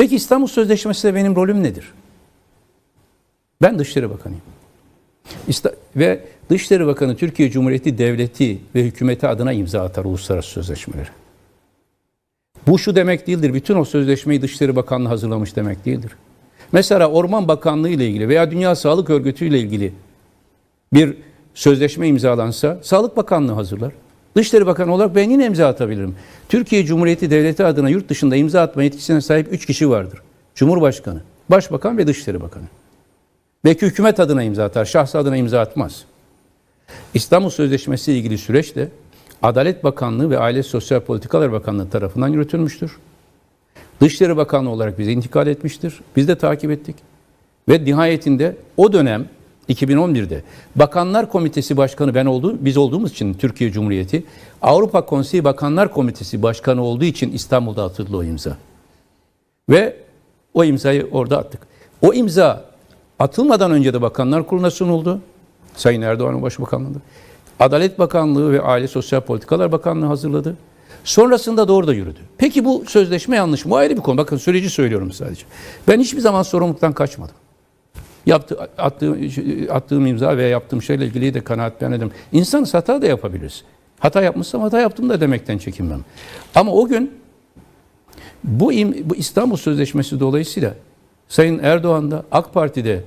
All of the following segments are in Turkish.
Peki İstanbul Sözleşmesi'nde benim rolüm nedir? Ben Dışişleri Bakanıyım. İsta- ve Dışişleri Bakanı Türkiye Cumhuriyeti Devleti ve hükümeti adına imza atar uluslararası sözleşmeleri. Bu şu demek değildir. Bütün o sözleşmeyi Dışişleri Bakanlığı hazırlamış demek değildir. Mesela Orman Bakanlığı ile ilgili veya Dünya Sağlık Örgütü ile ilgili bir sözleşme imzalansa Sağlık Bakanlığı hazırlar. Dışişleri Bakanı olarak ben yine imza atabilirim. Türkiye Cumhuriyeti Devleti adına yurt dışında imza atma yetkisine sahip 3 kişi vardır. Cumhurbaşkanı, Başbakan ve Dışişleri Bakanı. Belki hükümet adına imza atar, şahsı adına imza atmaz. İstanbul Sözleşmesi ile ilgili süreç de Adalet Bakanlığı ve Aile Sosyal Politikalar Bakanlığı tarafından yürütülmüştür. Dışişleri Bakanlığı olarak bize intikal etmiştir. Biz de takip ettik. Ve nihayetinde o dönem 2011'de Bakanlar Komitesi Başkanı ben olduğum, biz olduğumuz için Türkiye Cumhuriyeti Avrupa Konseyi Bakanlar Komitesi Başkanı olduğu için İstanbul'da atıldı o imza. Ve o imzayı orada attık. O imza atılmadan önce de Bakanlar Kurulu'na sunuldu. Sayın Erdoğan'ın başbakanlığında. Adalet Bakanlığı ve Aile Sosyal Politikalar Bakanlığı hazırladı. Sonrasında da orada yürüdü. Peki bu sözleşme yanlış mı? Bu ayrı bir konu. Bakın süreci söylüyorum sadece. Ben hiçbir zaman sorumluluktan kaçmadım. Yaptı, attığım, attığım imza veya yaptığım şeyle ilgili de kanaat beyan ederim. İnsanız hata da yapabiliriz. Hata yapmışsam hata yaptım da demekten çekinmem. Ama o gün bu, bu İstanbul Sözleşmesi dolayısıyla Sayın Erdoğan da AK Parti'de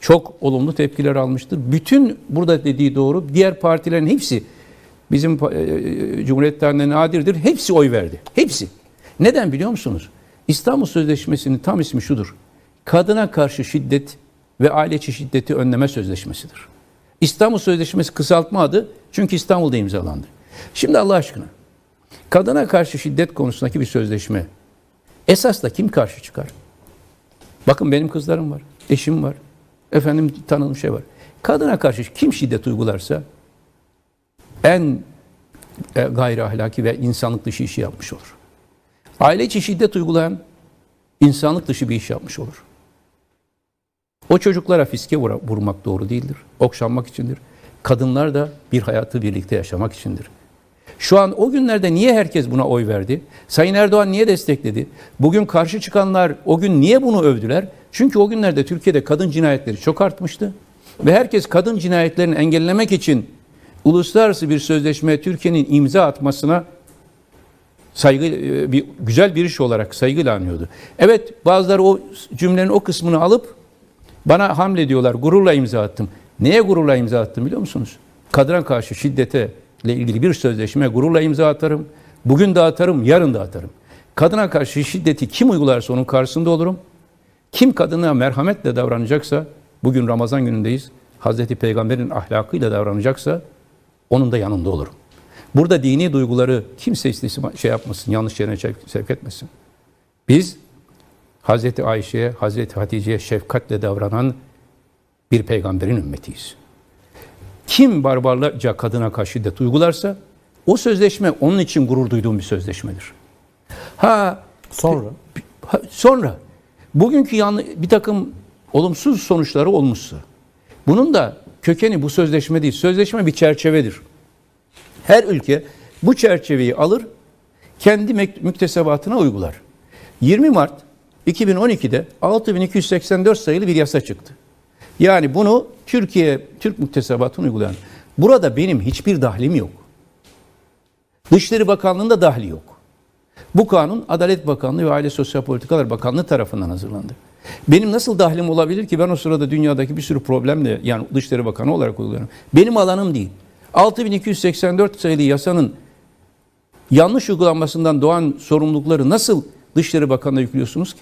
çok olumlu tepkiler almıştır. Bütün burada dediği doğru. Diğer partilerin hepsi bizim e, Cumhuriyet tarihinde nadirdir. Hepsi oy verdi. Hepsi. Neden biliyor musunuz? İstanbul Sözleşmesi'nin tam ismi şudur. Kadına karşı şiddet ve aile içi şiddeti önleme sözleşmesidir. İstanbul Sözleşmesi kısaltma adı çünkü İstanbul'da imzalandı. Şimdi Allah aşkına kadına karşı şiddet konusundaki bir sözleşme esas da kim karşı çıkar? Bakın benim kızlarım var, eşim var, efendim tanıdığım şey var. Kadına karşı kim şiddet uygularsa en e, gayri ahlaki ve insanlık dışı işi yapmış olur. Aile içi şiddet uygulayan insanlık dışı bir iş yapmış olur. O çocuklara fiske vura- vurmak doğru değildir. Okşanmak içindir. Kadınlar da bir hayatı birlikte yaşamak içindir. Şu an o günlerde niye herkes buna oy verdi? Sayın Erdoğan niye destekledi? Bugün karşı çıkanlar o gün niye bunu övdüler? Çünkü o günlerde Türkiye'de kadın cinayetleri çok artmıştı. Ve herkes kadın cinayetlerini engellemek için uluslararası bir sözleşmeye Türkiye'nin imza atmasına saygı e, bir güzel bir iş olarak saygıyla anıyordu. Evet bazıları o cümlenin o kısmını alıp bana hamle diyorlar. Gururla imza attım. Neye gururla imza attım biliyor musunuz? Kadına karşı şiddete ile ilgili bir sözleşme gururla imza atarım. Bugün de atarım, yarın da atarım. Kadına karşı şiddeti kim uygularsa onun karşısında olurum. Kim kadına merhametle davranacaksa, bugün Ramazan günündeyiz, Hazreti Peygamber'in ahlakıyla davranacaksa onun da yanında olurum. Burada dini duyguları kimse istisma şey yapmasın, yanlış yerine sevk etmesin. Biz Hazreti Ayşe'ye, Hazreti Hatice'ye şefkatle davranan bir peygamberin ümmetiyiz. Kim barbarlarca kadına karşı şiddet uygularsa o sözleşme onun için gurur duyduğum bir sözleşmedir. Ha Sonra Ha, Sonra bugünkü yanlı, bir takım olumsuz sonuçları olmuşsa bunun da kökeni bu sözleşme değil. Sözleşme bir çerçevedir. Her ülke bu çerçeveyi alır, kendi müktesebatına uygular. 20 Mart 2012'de 6284 sayılı bir yasa çıktı. Yani bunu Türkiye, Türk müktesebatına uygulayan. Burada benim hiçbir dahlim yok. Dışişleri Bakanlığı'nda dahli yok. Bu kanun Adalet Bakanlığı ve Aile Sosyal Politikalar Bakanlığı tarafından hazırlandı. Benim nasıl dahlim olabilir ki ben o sırada dünyadaki bir sürü problemle yani Dışişleri Bakanı olarak uyguluyorum. Benim alanım değil. 6284 sayılı yasanın yanlış uygulanmasından doğan sorumlulukları nasıl Dışişleri Bakanı'na yüklüyorsunuz ki?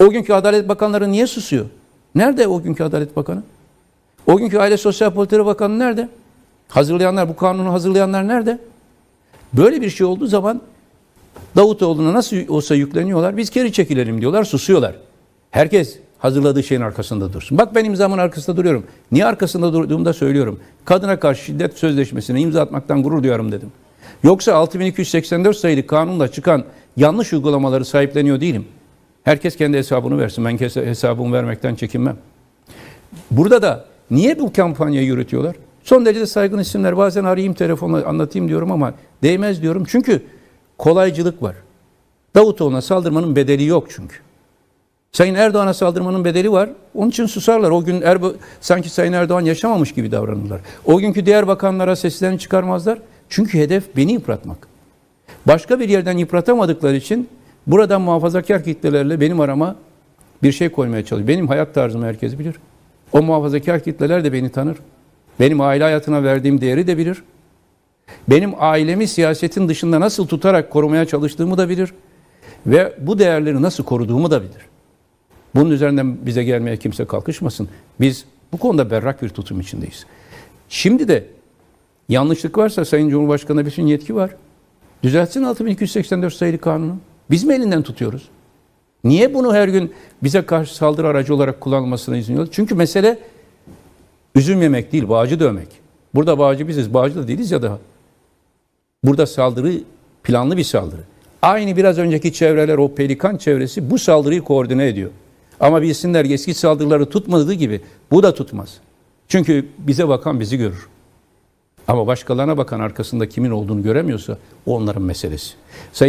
O günkü Adalet Bakanları niye susuyor? Nerede o günkü Adalet Bakanı? O günkü Aile Sosyal Politikalar Bakanı nerede? Hazırlayanlar, bu kanunu hazırlayanlar nerede? Böyle bir şey olduğu zaman Davutoğlu'na nasıl olsa yükleniyorlar. Biz geri çekilelim diyorlar, susuyorlar. Herkes hazırladığı şeyin arkasında dursun. Bak ben imzamın arkasında duruyorum. Niye arkasında durduğumu da söylüyorum. Kadına karşı şiddet sözleşmesine imza atmaktan gurur duyuyorum dedim. Yoksa 6284 sayılı kanunla çıkan yanlış uygulamaları sahipleniyor değilim. Herkes kendi hesabını versin. Ben hesabımı vermekten çekinmem. Burada da niye bu kampanyayı yürütüyorlar? Son derece saygın isimler. Bazen arayayım telefonla anlatayım diyorum ama değmez diyorum. Çünkü kolaycılık var. Davutoğlu'na saldırmanın bedeli yok çünkü. Sayın Erdoğan'a saldırmanın bedeli var. Onun için susarlar. O gün Erbo sanki Sayın Erdoğan yaşamamış gibi davranırlar. O günkü diğer bakanlara seslerini çıkarmazlar. Çünkü hedef beni yıpratmak. Başka bir yerden yıpratamadıkları için buradan muhafazakar kitlelerle benim arama bir şey koymaya çalışıyor. Benim hayat tarzımı herkes bilir. O muhafazakar kitleler de beni tanır. Benim aile hayatına verdiğim değeri de bilir. Benim ailemi siyasetin dışında nasıl tutarak korumaya çalıştığımı da bilir. Ve bu değerleri nasıl koruduğumu da bilir. Bunun üzerinden bize gelmeye kimse kalkışmasın. Biz bu konuda berrak bir tutum içindeyiz. Şimdi de yanlışlık varsa Sayın Cumhurbaşkanı'na bütün yetki var. Düzeltsin 6284 sayılı kanunu. Biz mi elinden tutuyoruz? Niye bunu her gün bize karşı saldırı aracı olarak kullanılmasına izin veriyoruz? Çünkü mesele üzüm yemek değil, bağcı dövmek. Burada bağcı biziz, bağcı da değiliz ya daha. Burada saldırı planlı bir saldırı. Aynı biraz önceki çevreler, o pelikan çevresi bu saldırıyı koordine ediyor. Ama bilsinler ki eski saldırıları tutmadığı gibi bu da tutmaz. Çünkü bize bakan bizi görür. Ama başkalarına bakan arkasında kimin olduğunu göremiyorsa o onların meselesi. Sayın